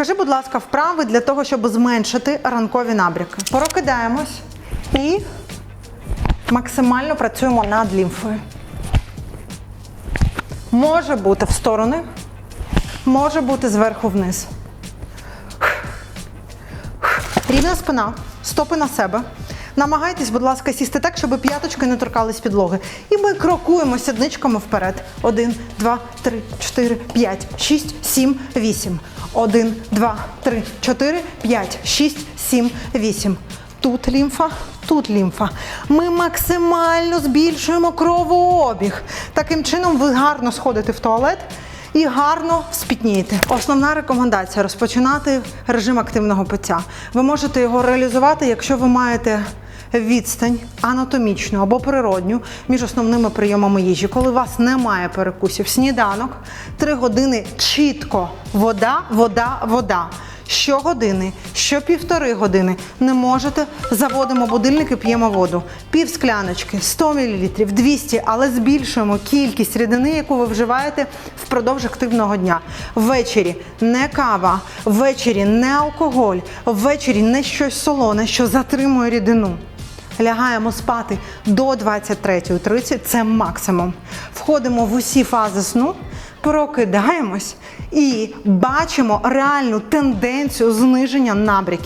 Розкажи, будь ласка, вправи для того, щоб зменшити ранкові набряки. Прокидаємось і максимально працюємо над лімфою. Може бути в сторони, може бути зверху вниз. Рівна спина, стопи на себе. Намагайтесь, будь ласка, сісти так, щоб п'яточки не торкались підлоги. І ми крокуємо сідничками вперед. Один, два, три, чотири, п'ять, шість, сім, вісім. Один, два, три, чотири, п'ять, шість, сім, вісім. Тут лімфа, тут лімфа. Ми максимально збільшуємо кровообіг. Таким чином ви гарно сходите в туалет і гарно спітнієте. Основна рекомендація розпочинати режим активного пиття. Ви можете його реалізувати, якщо ви маєте відстань анатомічну або природню між основними прийомами їжі. Коли у вас немає перекусів, сніданок, 3 години чітко вода, вода, вода. Щогодини, що півтори години не можете, заводимо будильник і п'ємо воду. Пів скляночки, 100 мл, 200, але збільшуємо кількість рідини, яку ви вживаєте впродовж активного дня. Ввечері не кава, ввечері не алкоголь, ввечері не щось солоне, що затримує рідину. Лягаємо спати до 23.30, це максимум. Входимо в усі фази сну, прокидаємось і бачимо реальну тенденцію зниження набряків.